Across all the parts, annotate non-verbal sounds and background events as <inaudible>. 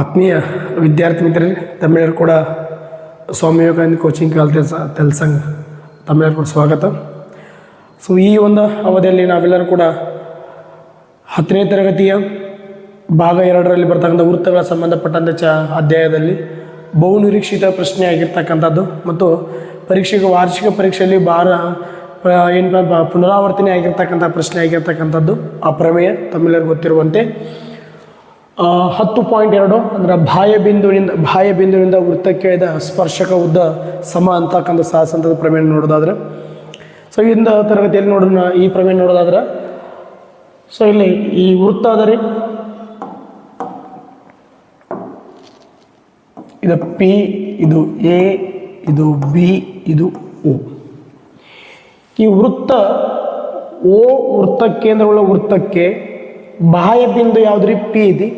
ಆತ್ಮೀಯ ವಿದ್ಯಾರ್ಥಿ ಮಿತ್ರರೇ ತಮಿಳರು ಕೂಡ ಸ್ವಾಮಿ ವಿವೇಕಾನಂದ ಕೋಚಿಂಗ್ ಕಲಿತ ತೆಲ್ಸಂಗ್ ತಮಿಳರು ಕೂಡ ಸ್ವಾಗತ. ಸೊ ಈ ಒಂದು ಅವಧಿಯಲ್ಲಿ ನಾವೆಲ್ಲರೂ ಕೂಡ ಹತ್ತನೇ ತರಗತಿಯ ಭಾಗ ಎರಡರಲ್ಲಿ ಬರ್ತಕ್ಕಂಥ ವೃತ್ತಗಳ ಸಂಬಂಧಪಟ್ಟಂಥ ಚ ಅಧ್ಯಾಯದಲ್ಲಿ ಬಹು ನಿರೀಕ್ಷಿತ ಪ್ರಶ್ನೆ ಆಗಿರ್ತಕ್ಕಂಥದ್ದು ಮತ್ತು ಪರೀಕ್ಷೆಗೆ ವಾರ್ಷಿಕ ಪರೀಕ್ಷೆಯಲ್ಲಿ ಭಾರ ಏನು ಪುನರಾವರ್ತನೆ ಆಗಿರ್ತಕ್ಕಂಥ ಪ್ರಶ್ನೆ ಆಗಿರ್ತಕ್ಕಂಥದ್ದು ಆ ಪ್ರಮೇಯ ತಮಿಳರು ಗೊತ್ತಿರುವಂತೆ. ಹತ್ತು ಪಾಯಿಂಟ್ ಎರಡು, ಅಂದರೆ ಬಾಹ್ಯ ಬಿಂದುವಿನಿಂದ ಬಾಹ್ಯ ಬಿಂದುವಿನಿಂದ ವೃತ್ತಕ್ಕೆ ಇದ್ದ ಸ್ಪರ್ಶಕ ಉದ್ದ ಸಮ ಅಂತಕ್ಕಂಥ ಸಾಹಸಂತದ ಪ್ರಮೇಣ ನೋಡೋದಾದ್ರೆ. ಸೊ ಇಂದ ತರಗತಿಯಲ್ಲಿ ನೋಡೋಣ ಈ ಪ್ರಮೇಣ ನೋಡೋದಾದ್ರೆ. ಸೊ ಇಲ್ಲಿ ಈ ವೃತ್ತ ಅದ ರೀ. ಇದು ಪಿ ಇದು ಎ ಇದು ಬಿ ಇದು ಒ ಈ ವೃತ್ತ ಓ ವೃತ್ತ ಕೇಂದ್ರವುಳ್ಳ ವೃತ್ತಕ್ಕೆ ಬಾಹ್ಯ ಬಿಂದು ಯಾವುದು ರೀ ಪಿ ಇದೆ.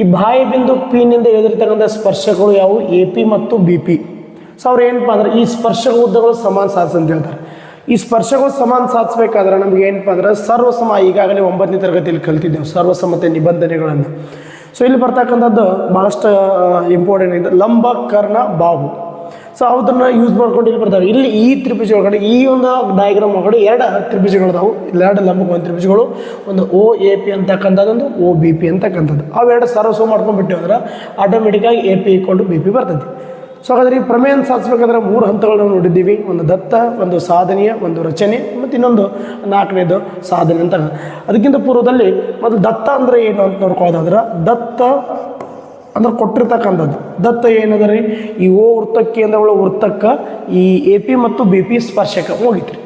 ಈ ಬಾಹ್ಯ ಬಿಂದು ಪಿನಿಂದ ಎದುರಿತಕ್ಕಂಥ ಸ್ಪರ್ಶಗಳು ಯಾವುವು? ಎ ಪಿ ಮತ್ತು ಬಿ ಪಿ ಸೊ ಅವ್ರು ಏನಪ್ಪ ಅಂದ್ರೆ ಈ ಸ್ಪರ್ಶಕ ಉದ್ದಗಳು ಸಮಾನ ಸಾಧಿಸ ಅಂತ ಹೇಳ್ತಾರೆ. ಈ ಸ್ಪರ್ಶಗಳು ಸಮಾನ ಸಾಧಿಸ್ಬೇಕಾದ್ರೆ ನಮ್ಗೆ ಏನಪ್ಪ ಅಂದ್ರೆ ಸರ್ವಸಮ ಈಗಾಗಲೇ ಒಂಬತ್ತನೇ ತರಗತಿಯಲ್ಲಿ ಕಲ್ತಿದ್ದೇವೆ ಸರ್ವಸಮತೆ ನಿಬಂಧನೆಗಳನ್ನು. ಸೊ ಇಲ್ಲಿ ಬರ್ತಕ್ಕಂಥದ್ದು ಭಾಳಷ್ಟು ಇಂಪಾರ್ಟೆಂಟ್ ಇದೆ ಲಂಬ ಕರ್ಣ ಬಾಹು. ಸೊ ಅದನ್ನ ಯೂಸ್ ಮಾಡ್ಕೊಂಡು ಇಲ್ಲಿ ಬರ್ತಾರೆ. ಇಲ್ಲಿ ಈ ತ್ರಿಭುಜ ಒಳಗಡೆ ಈ ಒಂದು ಡಯಾಗ್ರಾಮ್ ಒಳಗಡೆ ಎರಡು ತ್ರಿಭುಜಗಳದಾವು ಎರಡು ಲಂಬ ಒಂದು ತ್ರಿಭುಜಗಳು, ಒಂದು ಓ ಎ ಪಿ ಅಂತಕ್ಕಂಥದ್ದು, ಒಂದು ಓ ಬಿ ಪಿ ಅಂತಕ್ಕಂಥದ್ದು. ಅವೆರಡು ಸರ್ವಸ್ವ ಮಾಡ್ಕೊಂಡ್ಬಿಟ್ಟಿವಿ ಅಂದ್ರೆ ಆಟೋಮೆಟಿಕ್ಕಾಗಿ ಎ ಪಿ ಇಕ್ಕೊಂಡು ಬಿ ಪಿ ಬರ್ತೈತಿ. ಸೊ ಹಾಗಾದ್ರೆ ಈ ಪ್ರಮೇಯನ ಸಾಧಿಸ್ಬೇಕಾದ್ರೆ ಮೂರು ಹಂತಗಳನ್ನು ನೋಡಿದ್ದೀವಿ. ಒಂದು ದತ್ತ, ಒಂದು ಸಾಧನೆಯ, ಒಂದು ರಚನೆ, ಮತ್ತು ಇನ್ನೊಂದು ನಾಲ್ಕನೇದು ಸಾಧನೆ ಅಂತ. ಅದಕ್ಕಿಂತ ಪೂರ್ವದಲ್ಲಿ ಮೊದಲು ದತ್ತ ಅಂದರೆ ಏನು ಅಂತ ನೋಡ್ಕೊಳ್ಳೋದಾದ್ರೆ, ದತ್ತ ಅಂದ್ರೆ ಕೊಟ್ಟಿರ್ತಕ್ಕಂಥದ್ದು. ದತ್ತ ಏನದ ರೀ? ಈ ಓ ವೃತ್ತ ಕೇಂದ್ರಗಳ ವೃತ್ತಕ್ಕೆ, ಈ ಎ ಪಿ ಮತ್ತು ಬಿ ಪಿ ಸ್ಪರ್ಶಕ ಹೋಗಿತ್ರಿ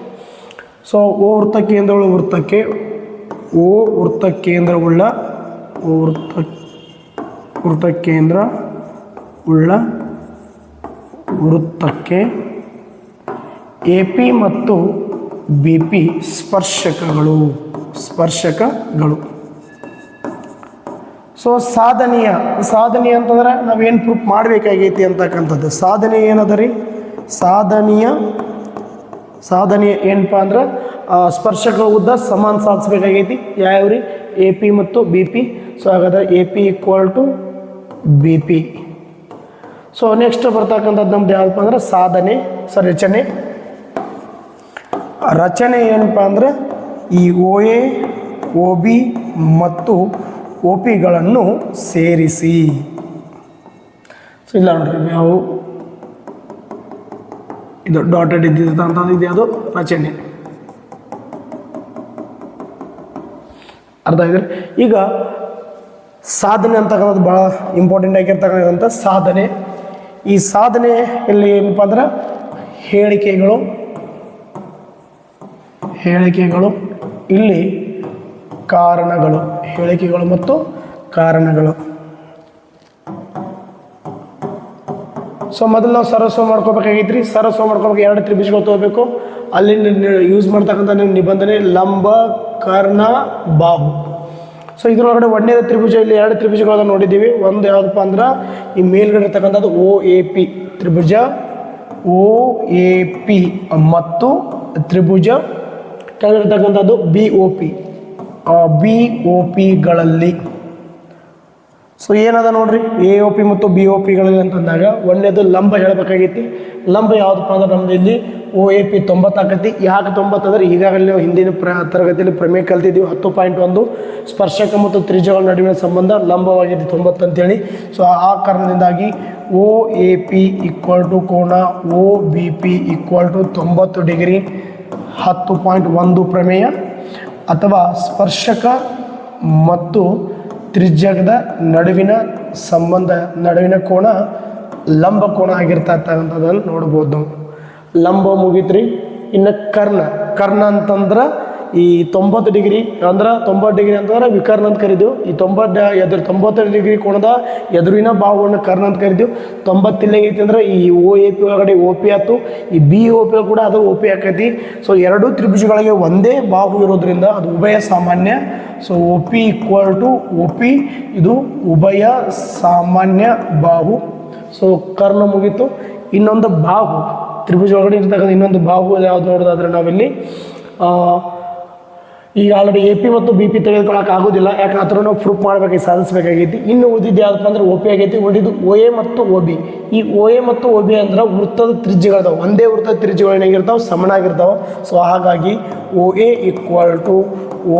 ಸೊ ಓ ವೃತ್ತ ಕೇಂದ್ರಗಳ ವೃತ್ತಕ್ಕೆ, ಓ ವೃತ್ತ ಕೇಂದ್ರವುಳ್ಳ ಓ ವೃತ್ತ ವೃತ್ತ ಕೇಂದ್ರ ಉಳ್ಳ, ವೃತ್ತಕ್ಕೆ ಎ ಪಿ ಮತ್ತು ಬಿ ಪಿ ಸ್ಪರ್ಶಕಗಳು ಸ್ಪರ್ಶಕಗಳು. ಸೊ ಸಾಧನೀಯ ಸಾಧನೀಯ ಅಂತಂದ್ರೆ ನಾವೇನು ಪ್ರೂಫ್ ಮಾಡಬೇಕಾಗೈತಿ ಅಂತಕ್ಕಂಥದ್ದು. ಸಾಧನೆ ಏನದ ರೀ ಸಾಧನೀಯ, ಸಾಧನೆ ಏನಪ್ಪ ಅಂದ್ರೆ ಸ್ಪರ್ಶಕ ಉದ್ದ ಸಮಾನ ಸಾಧಿಸ್ಬೇಕಾಗೈತಿ. ಯಾವ್ಯಾವ ರೀ ಎ ಪಿ ಮತ್ತು ಬಿ ಪಿ ಸೊ ಹಾಗಾದ್ರೆ A P equal to B P so next ಬರ್ತಕ್ಕಂಥದ್ದು ನಮ್ದು ಯಾವುದಪ್ಪ ಅಂದ್ರೆ, ಸಾಧನೆ ಸೊ ರಚನೆ. ರಚನೆ ಏನಪ್ಪ ಅಂದ್ರೆ, ಈ ಓ ಎ ಒ ಬಿ ಮತ್ತು ಒ ಪಿಗಳನ್ನು ಸೇರಿಸಿ. ಸೊ ಇಲ್ಲ ನೋಡ್ರಿ ಯಾವ ಇದು ಡಾಟೆಡ್ ಇದ್ದಿದ್ದಂಥದ್ದು ಇದೆ ಅದು, ರಚನೆ. ಅರ್ಥ ಆಗಿದೆ ಈಗ ಸಾಧನೆ ಅಂತಕ್ಕಂಥದ್ದು ಭಾಳ ಇಂಪಾರ್ಟೆಂಟ್ ಆಗಿರ್ತಕ್ಕಂಥ ಸಾಧನೆ. ಈ ಸಾಧನೆ ಇಲ್ಲಿ ಏನಪ್ಪ ಅಂದ್ರೆ ಹೇಳಿಕೆಗಳು ಹೇಳಿಕೆಗಳು ಇಲ್ಲಿ ಕಾರಣಗಳು, ಹೇಳಿಕೆಗಳು ಮತ್ತು ಕಾರಣಗಳು. ಸೊ ಮೊದಲು ನಾವು ಸರ್ವಸ್ವ ಮಾಡ್ಕೋಬೇಕಾಗೈತ್ರಿ. ಸರ್ವಸ್ವ ಮಾಡ್ಕೋಬೇಕು ಎರಡು ತ್ರಿಭುಜಗಳು ತಗೋಬೇಕು. ಅಲ್ಲಿ ಯೂಸ್ ಮಾಡ್ತಕ್ಕಂಥ ನಿಮ್ಮ ನಿಬಂಧನೆ, ಲಂಬ, ಕರ್ಣ, ಬಾಹು. ಸೊ ಇದರೊಳಗಡೆ ಒಂದೇ ತ್ರಿಭುಜ, ಇಲ್ಲಿ ಎರಡು ತ್ರಿಭುಜಗಳನ್ನ ನೋಡಿದ್ದೀವಿ. ಒಂದು ಯಾವುದಪ್ಪ ಅಂದ್ರೆ, ಈ ಮೇಲ್ಗಡೆ ಇರ್ತಕ್ಕಂಥದ್ದು ಓ ಎ ಪಿ ತ್ರಿಭುಜ ಓ ಎ ಪಿ ಮತ್ತು ತ್ರಿಭುಜ ಕೆಳಗಿರ್ತಕ್ಕಂಥದ್ದು B O P B O ಪಿಗಳಲ್ಲಿ so ಏನದ ನೋಡ್ರಿ? ಎ ಒ ಪಿ ಮತ್ತು ಬಿ ಒ ಪಿಗಳಲ್ಲಿ ಅಂತಂದಾಗ ಒಂದೇದು ಲಂಬ ಹೇಳಬೇಕಾಗೈತಿ. ಲಂಬ ಯಾವುದಪ್ಪ ಅಂದ್ರೆ ನಮ್ದು ಇಲ್ಲಿ ಓ ಎ ಪಿ ತೊಂಬತ್ತಾಕತಿ ಯಾಕೆ ತೊಂಬತ್ತಂದ್ರೆ ಈಗಾಗಲೇ ನಾವು ಹಿಂದಿನ ಪ್ರ, ತರಗತಿಯಲ್ಲಿ ಪ್ರಮೇಯ ಕಲ್ತಿದ್ದೀವಿ. ಹತ್ತು ಪಾಯಿಂಟ್ ಒಂದು ಸ್ಪರ್ಶಕ ಮತ್ತು ತ್ರಿಜಗಳ ನಡುವಿನ ಸಂಬಂಧ ಲಂಬವಾಗಿದೆ ತೊಂಬತ್ತು ಅಂತೇಳಿ. ಸೊ ಆ ಕಾರಣದಿಂದಾಗಿ O A P equal to ಕೋಣ O B P equal to ತೊಂಬತ್ತು ಡಿಗ್ರಿ ಹತ್ತು ಪಾಯಿಂಟ್ ಒಂದು ಪ್ರಮೇಯ. ಅಥವಾ ಸ್ಪರ್ಶಕ ಮತ್ತು ತ್ರಿಜ್ಯದ ನಡುವಿನ ಸಂಬಂಧ, ನಡುವಿನ ಕೋಣ ಲಂಬ ಕೋಣ ಆಗಿರ್ತಕ್ಕಂಥದ್ದನ್ನು ನೋಡ್ಬೋದು. ನಾವು ಲಂಬ ಮುಗಿತ್ರಿ, ಇನ್ನು ಕರ್ಣ. ಕರ್ಣ ಅಂತಂದ್ರೆ ಈ ತೊಂಬತ್ತು ಡಿಗ್ರಿ ಅಂದ್ರೆ ತೊಂಬತ್ತು ಡಿಗ್ರಿ ಅಂತಂದ್ರೆ ವಿಕರ್ಣ ಅಂತ ಕರಿದೆವು. ಈ ತೊಂಬತ್ತು ಎದುರು ತೊಂಬತ್ತು ಡಿಗ್ರಿ ಕೋಣದ ಎದುರಿನ ಬಾಹುವನ್ನು ಕರ್ಣ ಅಂತ ಕರಿದೆವು. ತೊಂಬತ್ತಿಲ್ಲ ಐತಿ ಅಂದ್ರೆ ಈ ಓ ಎ ಪಿ ಒಳಗಡೆ ಓ ಪಿ ಆಯ್ತು. ಈ ಬಿ ಓ ಪಿ ಕೂಡ ಅದು ಓ ಪಿ ಆಕೈತಿ. ಸೊ ಎರಡೂ ತ್ರಿಭುಜಗಳಿಗೆ ಒಂದೇ ಬಾಹು ಇರೋದ್ರಿಂದ ಅದು ಉಭಯ ಸಾಮಾನ್ಯ. So O P equal to O P ಇದು ಉಭಯ ಸಾಮಾನ್ಯ ಬಾಹು. ಸೊ ಕರ್ಣ ಮುಗೀತು. ಇನ್ನೊಂದು ಬಾಹು, ತ್ರಿಭುಜ ಒಳಗಡೆ ಇರ್ತಕ್ಕಂಥ ಇನ್ನೊಂದು ಬಾಹು ಯಾವ್ದು ನೋಡೋದಾದ್ರೆ ನಾವಿಲ್ಲಿ ಈಗ ಆಲ್ರೆಡಿ ಎ ಪಿ ಮತ್ತು ಬಿ ಪಿ ತೆಗೆದುಕೊಳ್ಳೋಕೆ ಆಗೋದಿಲ್ಲ. ಯಾಕೆ ಆ ಥರ ಪ್ರೂಫ್ ಮಾಡಬೇಕಾಗಿ ಸಾಧಿಸಬೇಕಾಗೈತಿ. ಇನ್ನು ಉಳಿದಿದ್ದು ಯಾವುದಪ್ಪ ಅಂದ್ರೆ ಒ ಪಿ ಆಗೈತಿ. ಉಳಿದಿದ್ದು ಒ ಎ ಮತ್ತು ಒ ಬಿ ಈ ಒ ಎ ಮತ್ತು ಒ ಬಿ ಅಂದ್ರೆ ವೃತ್ತದ ತ್ರಿಜ್ಯಗಳಿದಾವೆ. ಒಂದೇ ವೃತ್ತದ ತ್ರಿಜ್ಯಗಳು ಏನಾಗಿರ್ತಾವೆ ಸಮನಾಗಿರ್ತಾವೆ. ಸೊ ಹಾಗಾಗಿ O A equal to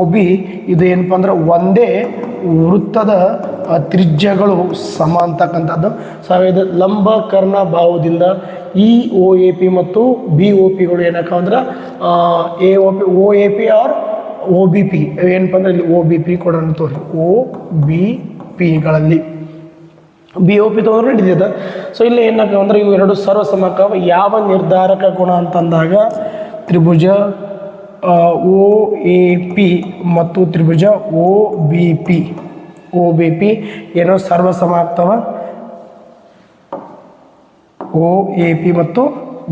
O B ಇದು ಏನಪ್ಪ ಅಂದ್ರೆ ಒಂದೇ ವೃತ್ತದ ತ್ರಿಜ್ಯಗಳು ಸಮ ಅಂತಕ್ಕಂಥದ್ದು. ಸೊ ಇದು ಲಂಬ ಕರ್ಣ ಭಾವದಿಂದ ಈ ಒ ಎ ಪಿ ಮತ್ತು ಬಿ ಒ ಪಿಗಳು ಏನಕ್ಕ ಅಂದ್ರೆ A O P O A P or O B P ಏನಪ್ಪ ಅಂದರೆ ಇಲ್ಲಿ ಒ ಬಿ ಪಿ ಕೊಡೋಣ ತೋರಿ. ಒ ಬಿ ಪಿಗಳಲ್ಲಿ. ಬಿ ಒ ಪಿ ತೊಗೊಂಡ್ರೆ ನಡೀತದೆ ಸೊ ಇಲ್ಲಿ ಏನಾಗ್ತವೆ ಅಂದರೆ ಇವು ಎರಡು ಸರ್ವಸಮಕ ಯಾವ ನಿರ್ಧಾರಕ ಗುಣ ಅಂತಂದಾಗ ತ್ರಿಭುಜ ಒ ಎ ಪಿ ಮತ್ತು ತ್ರಿಭುಜ O B P. O B P ಏನೋ ಸರ್ವಸಮ ಆಗ್ತವ ಒ ಎ ಪಿ ಮತ್ತು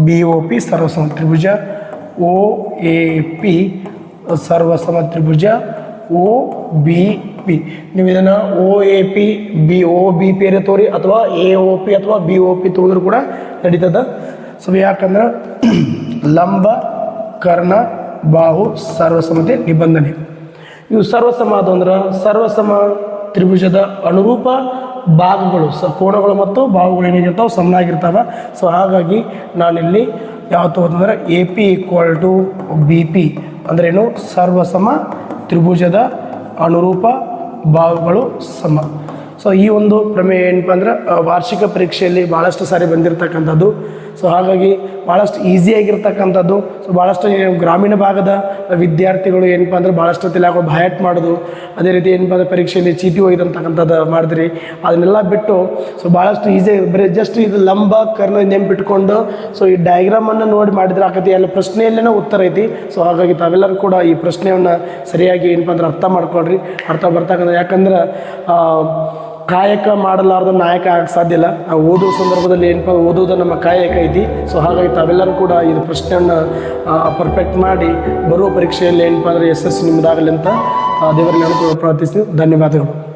ಬಿ ಒ ಪಿ ಸರ್ವಸಮ ತ್ರಿಭುಜ ಒ ಎ ಪಿ ಸರ್ವಸಮ ತ್ರಿಭುಜ ಒ ಬಿ ಪಿ. ನೀವು ಇದನ್ನು O A P, B O B P ಅಂದರೆ ತೋರಿ, ಅಥವಾ ಎ ಒ ಪಿ ಅಥವಾ ಬಿ ಓ ಪಿ ತೋರಿದ್ರು ಕೂಡ ನಡೀತದ. ಸೊ ಯಾಕಂದ್ರೆ <clears throat> ಲಂಬ, ಕರ್ಣ, ಬಾಹು, ಸರ್ವಸಮತೆ, ನಿಬಂಧನೆ. ಇವು ಸರ್ವಸಮ ಅದು ಅಂದ್ರೆ ಸರ್ವಸಮ ತ್ರಿಭುಜದ ಅನುರೂಪ ಭಾಗಗಳು, ಸ ಕೋಣಗಳು ಮತ್ತು ಭಾಗಗಳು ಏನೇನಿರ್ತಾವೆ ಸಮನಾಗಿರ್ತಾವೆ. ಸೊ ಹಾಗಾಗಿ ನಾನಿಲ್ಲಿ ಯಾವತ್ತು ಅಂತಂದ್ರೆ A P equal to B P. ಅಂದ್ರೇನು? ಸರ್ವಸಮ, ತ್ರಿಭುಜದ ಅನುರೂಪ ಭಾಗಗಳು ಸಮ. ಸೊ ಈ ಒಂದು ಪ್ರಮೇಯ ಏನಪ್ಪ ಅಂದ್ರೆ ವಾರ್ಷಿಕ ಪರೀಕ್ಷೆಯಲ್ಲಿ ಭಾಳಷ್ಟು ಸಾರಿ ಬಂದಿರತಕ್ಕಂಥದ್ದು. ಸೊ ಹಾಗಾಗಿ ಭಾಳಷ್ಟು ಈಸಿಯಾಗಿರ್ತಕ್ಕಂಥದ್ದು ಸೊ ಭಾಳಷ್ಟು ಗ್ರಾಮೀಣ ಭಾಗದ ವಿದ್ಯಾರ್ಥಿಗಳು ಏನಪ್ಪ ಅಂದ್ರೆ ಭಾಳಷ್ಟು ತಿಲಾಗಳು ಭಯಟ್ ಮಾಡೋದು. ಅದೇ ರೀತಿ ಏನಪ್ಪ ಅಂದ್ರೆ ಪರೀಕ್ಷೆಯಲ್ಲಿ ಚೀಟಿ ಒಯ್ದಂತಕ್ಕಂಥದ್ದು ಮಾಡಿದ್ರಿ. ಅದನ್ನೆಲ್ಲ ಬಿಟ್ಟು ಸೊ ಭಾಳಷ್ಟು ಈಸಿ ಬರೀ ಜಸ್ಟ್ ಇದು ಲಂಬ ಕರ್ನ ನೆನ್ಪಿಟ್ಕೊಂಡು ಸೊ ಈ ಡಯಾಗ್ರಾಮನ್ನು ನೋಡಿ ಮಾಡಿದ್ರೆ ಆಕತಿ ಎಲ್ಲ ಪ್ರಶ್ನೆಯಲ್ಲೇನೋ ಉತ್ತರ ಐತಿ. ಸೊ ಹಾಗಾಗಿ ತಾವೆಲ್ಲರೂ ಕೂಡ ಈ ಪ್ರಶ್ನೆಯನ್ನು ಸರಿಯಾಗಿ ಏನಪ್ಪ ಅಂದ್ರೆ ಅರ್ಥ ಮಾಡ್ಕೊಳ್ರಿ. ಅರ್ಥ ಬರ್ತಕ್ಕಂಥ ಯಾಕಂದ್ರೆ ಕಾಯಕ ಮಾಡಲಾರ್ದ ನಾಯಕ ಆಗಕ್ಕೆ ಸಾಧ್ಯ ಇಲ್ಲ. ನಾವು ಓದೋ ಸಂದರ್ಭದಲ್ಲಿ ಏನಪ್ಪ ಓದೋದು ನಮ್ಮ ಕಾಯಕ ಐತಿ. ಸೊ ಹಾಗಾಗಿ ತಾವೆಲ್ಲರೂ ಕೂಡ ಇದು ಪ್ರಶ್ನೆಯನ್ನು ಪರ್ಫೆಕ್ಟ್ ಮಾಡಿ ಬರುವ ಪರೀಕ್ಷೆಯಲ್ಲಿ ಏನಪ್ಪ ಅಂದರೆ ಯಶಸ್ಸು ನಿಮ್ಮದಾಗಲಿ ಅಂತ ಆ, ದೇವರಲ್ಲಿ ಅನುಕೂಲ ಪ್ರಾರ್ಥಿಸ್ತೀನಿ. ಧನ್ಯವಾದಗಳು.